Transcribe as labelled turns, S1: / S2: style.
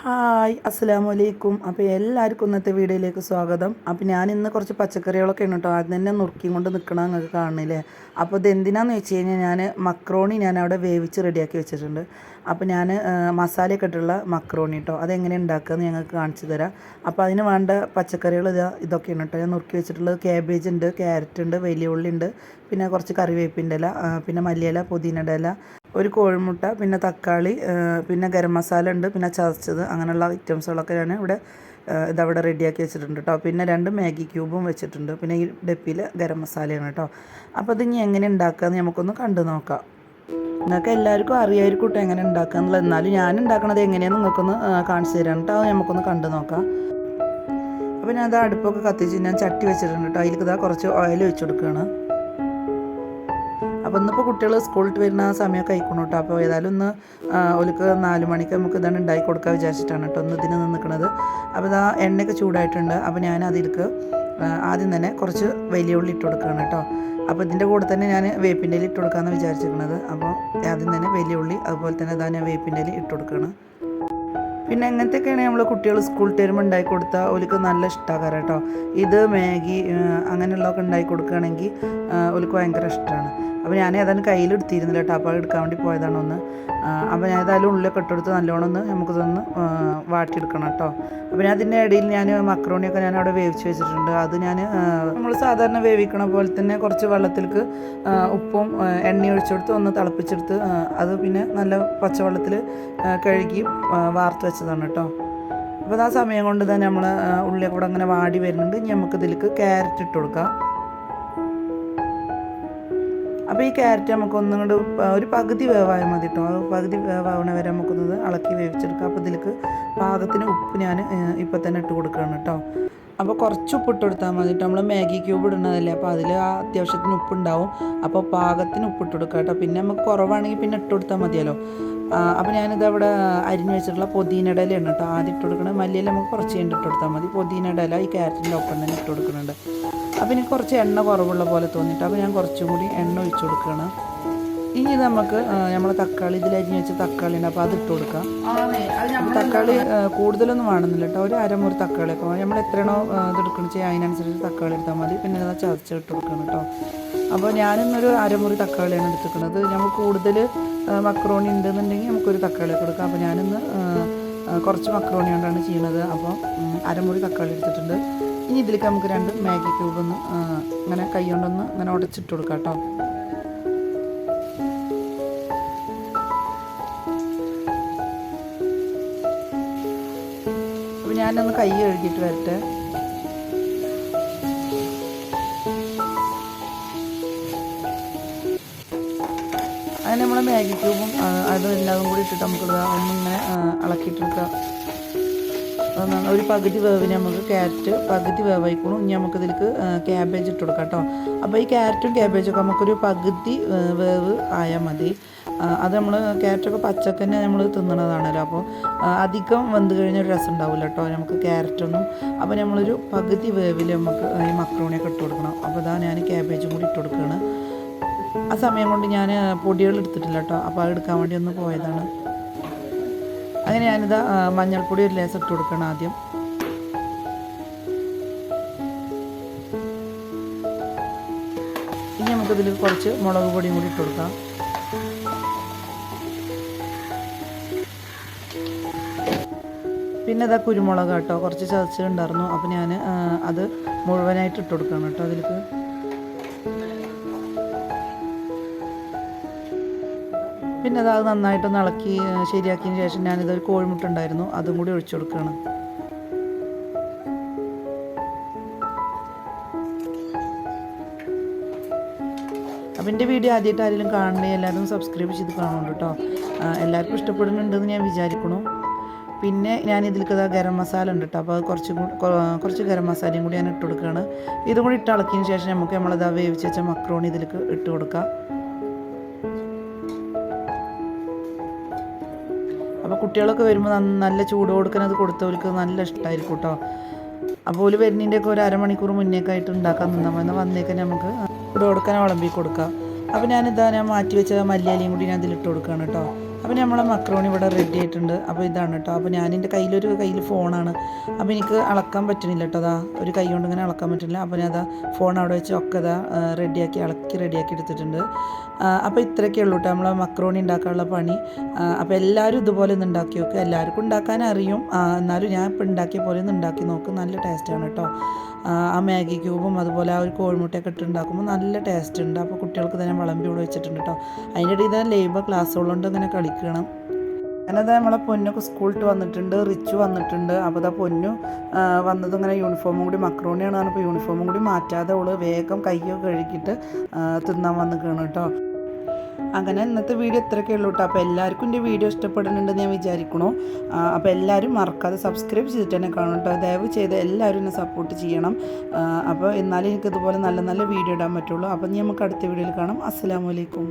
S1: Hi അസ്സലാമു അലൈക്കും അപ്പോൾ എല്ലാവർക്കും ഇന്നത്തെ വീഡിയോയിലേക്ക് സ്വാഗതം. അപ്പോൾ ഞാൻ ഇന്ന് കുറച്ച് പച്ചക്കറികളൊക്കെ ഉണ്ട് കേട്ടോ. അത് തന്നെ നുറുക്കിയും കൊണ്ട് നിൽക്കണം നിങ്ങൾക്ക് കാണുന്നില്ലേ അപ്പോൾ ഇത് എന്തിനാന്ന് വെച്ച് കഴിഞ്ഞാൽ ഞാൻ മക്രോണി ഞാൻ അവിടെ വേവിച്ച് റെഡിയാക്കി വെച്ചിട്ടുണ്ട്. അപ്പോൾ ഞാൻ മസാലയൊക്കെ ഇട്ടുള്ള മക്രോണി കേട്ടോ. അതെങ്ങനെ ഉണ്ടാക്കുകയെന്ന് ഞങ്ങൾക്ക് കാണിച്ചു തരാം. അപ്പോൾ അതിന് വേണ്ട പച്ചക്കറികൾ ഇതാ ഇതൊക്കെയാണ് കേട്ടോ. ഞാൻ നുറുക്കി വെച്ചിട്ടുള്ളത് ക്യാബേജ് ഉണ്ട് ക്യാരറ്റ് ഉണ്ട് വലിയ ഉള്ളി ഉണ്ട് പിന്നെ കുറച്ച് കറിവേപ്പിന്റെ ഇല പിന്നെ മല്ലിയില പുതിനയുടെ ഇല ഒരു കോഴിമുട്ട പിന്നെ തക്കാളി പിന്നെ ഗരം മസാല ഉണ്ട് പിന്നെ ചതച്ചത് അങ്ങനെയുള്ള ഐറ്റംസുകളൊക്കെ ഞാൻ ഇവിടെ ഇതവിടെ റെഡിയാക്കി വെച്ചിട്ടുണ്ട് കേട്ടോ പിന്നെ രണ്ട് മാഗി ക്യൂബും വെച്ചിട്ടുണ്ട്. പിന്നെ ഈ ഡപ്പിയിൽ ഗരം മസാലയാണ് കേട്ടോ അപ്പോൾ ഇത് ഇനി എങ്ങനെ ഉണ്ടാക്കാമെന്ന് നമുക്കൊന്ന് കണ്ടു നോക്കാം. നിങ്ങൾക്ക് എല്ലാവർക്കും അറിയായിരിക്കും കേട്ടോ എങ്ങനെ ഉണ്ടാക്കുക എന്നുള്ളത് എന്നാലും ഞാൻ ഉണ്ടാക്കണത് എങ്ങനെയാണെന്ന് നിങ്ങൾക്കൊന്ന് കാണിച്ചു തരാം കേട്ടോ അത് നമുക്കൊന്ന് കണ്ടു നോക്കാം. അപ്പോൾ ഞാൻ അത് അടുപ്പൊക്കെ കത്തിച്ച് ഞാൻ ചട്ടി വെച്ചിട്ടുണ്ട് കേട്ടോ അതിലേക്ക് ഇതാ കുറച്ച് ഓയിൽ വെച്ച് കൊടുക്കുകയാണ്. അപ്പോൾ ഇന്നിപ്പോൾ കുട്ടികൾ സ്കൂളിൽ വരുന്ന സമയമൊക്കെ ആയിക്കോണം കേട്ടോ അപ്പോൾ ഏതായാലും ഒന്ന് ഒലിക്ക് നാല് മണിക്ക് നമുക്ക് ഇതാണ് ഉണ്ടാക്കി കൊടുക്കാൻ വിചാരിച്ചിട്ടാണ് കേട്ടോ ഒന്ന് ഇതിന് നിൽക്കുന്നത് അപ്പോൾ ഇതാ എണ്ണയൊക്കെ ചൂടായിട്ടുണ്ട്. അപ്പോൾ ഞാൻ അതിലേക്ക് ആദ്യം തന്നെ കുറച്ച് വലിയ ഉള്ളി ഇട്ട് കൊടുക്കുകയാണ് കേട്ടോ അപ്പോൾ ഇതിന്റെ കൂടെ തന്നെ ഞാൻ വേപ്പിന്റെ ഇല ഇട്ട് കൊടുക്കാമെന്ന് വിചാരിച്ചിരിക്കുന്നത് അപ്പോൾ ആദ്യം തന്നെ വലിയ ഉള്ളി അതുപോലെ തന്നെ ഇതാ ഞാൻ വേപ്പിന്റെ ഇല ഇട്ട് കൊടുക്കുകയാണ് പിന്നെ എങ്ങനത്തെയൊക്കെയാണ് നമ്മൾ കുട്ടികൾ സ്കൂൾ ടൈം ഉണ്ടാക്കി കൊടുത്താൽ അവർക്ക് നല്ല ഇഷ്ടമാകാറ് കേട്ടോ ഇത് മാഗി അങ്ങനെയുള്ളതൊക്കെ ഉണ്ടാക്കി കൊടുക്കുകയാണെങ്കിൽ അവർക്ക് ഭയങ്കര ഇഷ്ടമാണ് അപ്പോൾ ഞാൻ ഏതായാലും കയ്യിലെടുത്തിരുന്നില്ല കേട്ടോ. അപ്പോൾ എടുക്കാൻ വേണ്ടി പോയതാണ് ഒന്ന് അപ്പോൾ ഞാൻ ഏതായാലും ഉള്ളിലൊക്കെ ഇട്ടെടുത്ത് നല്ലോണം ഒന്ന് നമുക്കിതൊന്ന് വാട്ടിയെടുക്കണം കേട്ടോ. അപ്പോൾ ഞാൻ അതിന്റെ ഇടയിൽ ഞാൻ മക്രോണിയൊക്കെ ഞാൻ അവിടെ വേവിച്ച് വെച്ചിട്ടുണ്ട്. അത് ഞാൻ നമ്മൾ സാധാരണ വേവിക്കണ പോലെ തന്നെ കുറച്ച് വെള്ളത്തിലേക്ക് ഉപ്പും എണ്ണയും ഒഴിച്ചെടുത്ത് ഒന്ന് തിളപ്പിച്ചെടുത്ത് അത് പിന്നെ നല്ല പച്ചവെള്ളത്തിൽ കഴുകി വാർത്ത് വെച്ചതാണ് കേട്ടോ. അപ്പോൾ ആ സമയം കൊണ്ട് തന്നെ നമ്മൾ ഉള്ളിയൊക്കെ കൂടെ അങ്ങനെ വാടി വരുന്നുണ്ട്. ഇനി നമുക്ക് ഇതിലേക്ക് ക്യാരറ്റ് ഇട്ട് കൊടുക്കാം. അപ്പോൾ ഈ ക്യാരറ്റ് നമുക്ക് ഒന്നും കൊണ്ട് ഒരു പകുതി വേവായ മതി കേട്ടോ പകുതി വേവാവണ വരെ നമുക്കൊന്നത് ഇളക്കി വേവിച്ചെടുക്കാം. അപ്പോൾ ഇതിലേക്ക് പാകത്തിന് ഉപ്പ് ഞാൻ ഇപ്പം തന്നെ ഇട്ട് കൊടുക്കുകയാണ് കേട്ടോ. അപ്പോൾ കുറച്ച് ഉപ്പ് ഇട്ട് കൊടുത്താൽ മതി കേട്ടോ. നമ്മൾ മാഗി ക്യൂബ് ഇടുന്നതല്ലേ അപ്പോൾ അതിൽ ആ അത്യാവശ്യത്തിന് ഉപ്പുണ്ടാവും അപ്പോൾ പാകത്തിന് ഉപ്പ് ഇട്ട് കൊടുക്കുക കേട്ടോ. പിന്നെ നമുക്ക് കുറവാണെങ്കിൽ പിന്നെ ഇട്ട് കൊടുത്താൽ മതിയല്ലോ. അപ്പോൾ ഞാനിത് അവിടെ അരിഞ്ഞ് വെച്ചിട്ടുള്ള പൊതിനയുടെ കേട്ടോ ആദ്യം ഇട്ട് കൊടുക്കണത്. മല്ലിയില നമുക്ക് കുറച്ച് കഴിഞ്ഞിട്ട് ഇട്ട് കൊടുത്താൽ മതി. പൊതിനയുടെ ഈ ക്യാരറ്റിന്റെ ഒപ്പം തന്നെ ഇട്ട് കൊടുക്കുന്നുണ്ട്. അപ്പോൾ എനിക്ക് കുറച്ച് എണ്ണ കുറവുള്ള പോലെ തോന്നിയിട്ട് അപ്പോൾ ഞാൻ കുറച്ചും കൂടി എണ്ണ ഒഴിച്ചു കൊടുക്കുകയാണ് ഇനി നമുക്ക് നമ്മൾ തക്കാളി ഇതിലരിഞ്ഞ് വെച്ച തക്കാളി ഉണ്ട് അപ്പോൾ അത് ഇട്ട് കൊടുക്കാം. അപ്പോൾ തക്കാളി കൂടുതലൊന്നും വേണമെന്നില്ല കേട്ടോ. ഒരു അരമുറി തക്കാളി ഒക്കെ നമ്മൾ എത്രയാണോ ഇതെടുക്കണം ചെയ്യുക അതിനനുസരിച്ച് തക്കാളി എടുത്താൽ മതി. പിന്നെ അത് ചതച്ച് ഇട്ട് കൊടുക്കണം കേട്ടോ. അപ്പോൾ ഞാനിന്നൊരു അരമുറി തക്കാളിയാണ് എടുത്തിരിക്കുന്നത് നമ്മൾ കൂടുതൽ മക്രോണി ഉണ്ടെന്നുണ്ടെങ്കിൽ നമുക്കൊരു തക്കാളി കൊടുക്കാം എടുക്കാം. അപ്പോൾ ഞാനിന്ന് കുറച്ച് മക്രോണി കൊണ്ടാണ് ചെയ്യുന്നത്. അപ്പോൾ അരമുറി തക്കാളി എടുത്തിട്ടുണ്ട്. ഇനി ഇതിലേക്ക് നമുക്ക് രണ്ട് മാഗി ക്യൂബ് ഒന്ന് ഇങ്ങനെ കൈ കൊണ്ടൊന്ന് ഇങ്ങനെ ഉടച്ചിട്ട് കൊടുക്കാം കേട്ടോ. ഞാനൊന്ന് കൈ കഴുകിയിട്ട് വരട്ടെ. അതിന് നമ്മൾ മാഗി ക്യൂബും അതും എല്ലാതും കൂടി ഇട്ടിട്ട് നമുക്ക് ഒന്നിങ്ങനെ ഇളക്കിയിട്ടെടുക്കാം ഒരു പകുതി വേവിന് നമുക്ക് ക്യാരറ്റ് പകുതി വേവായിക്കോളും. ഇനി നമുക്ക് ഇതിലേക്ക് ക്യാബേജ് ഇട്ട് കൊടുക്കാം കേട്ടോ. അപ്പോൾ ഈ ക്യാരറ്റും ക്യാബേജും ഒക്കെ നമുക്കൊരു പകുതി വേവ് ആയാൽ മതി. അത് നമ്മൾ ക്യാരറ്റൊക്കെ പച്ചക്കന്നെ നമ്മൾ തിന്നണതാണല്ലോ. അപ്പോൾ അധികം വെന്ത് കഴിഞ്ഞാൽ ഒരു രസം ഉണ്ടാവില്ല കേട്ടോ. നമുക്ക് ക്യാരറ്റൊന്നും. അപ്പോൾ നമ്മളൊരു പകുതി വേവിൽ നമുക്ക് ഈ മക്രോണിയൊക്കെ ഇട്ട് കൊടുക്കണം. അപ്പോൾ ഇതാ ഞാൻ ക്യാബേജും കൂടി ഇട്ട് കൊടുക്കുകയാണ് ആ സമയം കൊണ്ട് ഞാൻ പൊടികൾ എടുത്തിട്ടില്ല കേട്ടോ. അപ്പോൾ അത് എടുക്കാൻ വേണ്ടി ഒന്ന് പോയതാണ്. അങ്ങനെ ഞാനിത് മഞ്ഞൾപ്പൊടി ഒരു ലേസ് ഇട്ട് കൊടുക്കണം ആദ്യം. ഇനി നമുക്കിതിൽ കുറച്ച് മുളക് പൊടിയും കൂടി ഇട്ട് കൊടുക്കാം. പിന്നെ ഇതാ കുരുമുളക് കേട്ടോ കുറച്ച് ചതച്ചിട്ടുണ്ടായിരുന്നു. അപ്പോൾ ഞാൻ അത് മുഴുവനായിട്ട് ഇട്ട് കൊടുക്കണം കേട്ടോ അതിലേക്ക്. പിന്നെ അത് നന്നായിട്ട് ഇളക്കി ശരിയാക്കിയതിന് ശേഷം ഞാനിതൊരു കോഴിമുട്ട ഉണ്ടായിരുന്നു അതും കൂടി ഒഴിച്ചു കൊടുക്കുകയാണ്. അപ്പം എന്റെ വീഡിയോ ആദ്യമായിട്ട് ആരെങ്കിലും കാണണേ എല്ലാവരും സബ്സ്ക്രൈബ് ചെയ്ത് കാണുന്നുണ്ട് കേട്ടോ. എല്ലാവർക്കും ഇഷ്ടപ്പെടുന്നുണ്ടെന്ന് ഞാൻ വിചാരിക്കണു പിന്നെ ഞാൻ ഇതിലേക്ക് ഇതാ ഗരം മസാല ഉണ്ട് കേട്ടോ. അപ്പോൾ കുറച്ച് കുറച്ച് ഗരം മസാലയും കൂടി ഞാൻ ഇട്ട് കൊടുക്കുകയാണ്. ഇതും കൂടി ഇട്ട് ഇളക്കിയതിന് ശേഷം നമുക്ക് നമ്മളത് വേവിച്ച് വെച്ച മക്രോണി ഇതിലേക്ക് ഇട്ട് കൊടുക്കാം. കുട്ടികളൊക്കെ വരുമ്പോൾ നല്ല ചൂട് കൊടുക്കുന്നത് കൊടുത്തവർക്ക് നല്ല ഇഷ്ടമായിരിക്കും കേട്ടോ അപ്പോൾ ഒരു വരുന്നതിന്റെയൊക്കെ ഒരു അരമണിക്കൂർ മുന്നേക്കെ ആയിട്ട് ഉണ്ടാക്കാൻ നിന്നാൽ മതി. വന്നേക്കാൻ നമുക്ക് ചൂട് കൊടുക്കാൻ വിളമ്പി കൊടുക്കാം. അപ്പോൾ ഞാനിതാ ഞാൻ മാറ്റി വെച്ച മല്ലിയാലിയും കൂടി ഞാൻ അതിലിട്ട് കൊടുക്കുകയാണ് കേട്ടോ അപ്പോൾ നമ്മളെ മക്രോണി ഇവിടെ റെഡി ആയിട്ടുണ്ട്. അപ്പോൾ ഇതാണ് കേട്ടോ അപ്പോൾ ഞാൻ കയ്യിലൊരു കയ്യിൽ ഫോണാണ് അപ്പോൾ എനിക്ക് അളക്കാൻ പറ്റുന്നില്ല കേട്ടോ അതാ ഒരു കൈ കൊണ്ട് ഇങ്ങനെ അളക്കാൻ പറ്റുന്നില്ല. അപ്പോൾ ഞാൻ അതാ ഫോൺ അവിടെ വെച്ച് ഒക്കെ അതാ റെഡിയാക്കി ഇളക്കി റെഡിയാക്കി എടുത്തിട്ടുണ്ട്. അപ്പോൾ ഇത്രയൊക്കെ ഉള്ളൂ കേട്ടോ നമ്മളെ മക്രോണി ഉണ്ടാക്കാനുള്ള പണി. അപ്പോൾ എല്ലാവരും ഇതുപോലെ ഒന്ന് ഉണ്ടാക്കി നോക്കുക എല്ലാവർക്കും ഉണ്ടാക്കാൻ അറിയും. എന്നാലും ഞാൻ ഇപ്പോൾ ഉണ്ടാക്കിയ പോലെ ഒന്ന് ഉണ്ടാക്കി നോക്കും. നല്ല ടേസ്റ്റാണ് കേട്ടോ ആ, മാഗി ക്യൂബും അതുപോലെ ആ ഒരു കോഴിമുട്ടയൊക്കെ ഇട്ട് ഉണ്ടാക്കുമ്പോൾ നല്ല ടേസ്റ്റ് ഉണ്ട്. അപ്പോൾ കുട്ടികൾക്ക് തന്നെ വിളമ്പി ഇവിടെ വെച്ചിട്ടുണ്ട് കേട്ടോ അതിന്റെ ഇടയിൽ തന്നെ ലേബർ ക്ലാസ്സുകളുണ്ട് ഇങ്ങനെ കളിക്കണം. ഞാനത് നമ്മളെ പൊന്നൊക്കെ സ്കൂളിട്ട് വന്നിട്ടുണ്ട്. റിച്ച് വന്നിട്ടുണ്ട്. അപ്പോൾ ഇതാ പൊന്നു വന്നത് ഇങ്ങനെ യൂണിഫോമും കൂടി മക്രോണിയാണ് പറഞ്ഞപ്പോൾ യൂണിഫോമും കൂടി മാറ്റാതെ ഉള്ളു വേഗം കൈയൊക്കെ കഴുകിയിട്ട് തിന്നാൻ വന്നിക്കണം കേട്ടോ അങ്ങനെ ഇന്നത്തെ വീഡിയോ ഇത്രയൊക്കെ ഉള്ളൂ കേട്ടോ. അപ്പോൾ എല്ലാവർക്കും എന്റെ വീഡിയോ ഇഷ്ടപ്പെടുന്നുണ്ടെന്ന് ഞാൻ വിചാരിക്കണു. അപ്പോൾ എല്ലാവരും മറക്കാതെ സബ്സ്ക്രൈബ് ചെയ്തിട്ട് തന്നെ കാണും കേട്ടോ. ദയവ് ചെയ്ത് എല്ലാവരും എന്നെ സപ്പോർട്ട് ചെയ്യണം. അപ്പോൾ എന്നാലേ എനിക്ക് ഇതുപോലെ നല്ല നല്ല വീഡിയോ ഇടാൻ പറ്റുള്ളൂ. അപ്പോൾ ഇനി നമുക്ക് അടുത്ത വീഡിയോയിൽ കാണാം. അസ്സാം അലൈക്കും.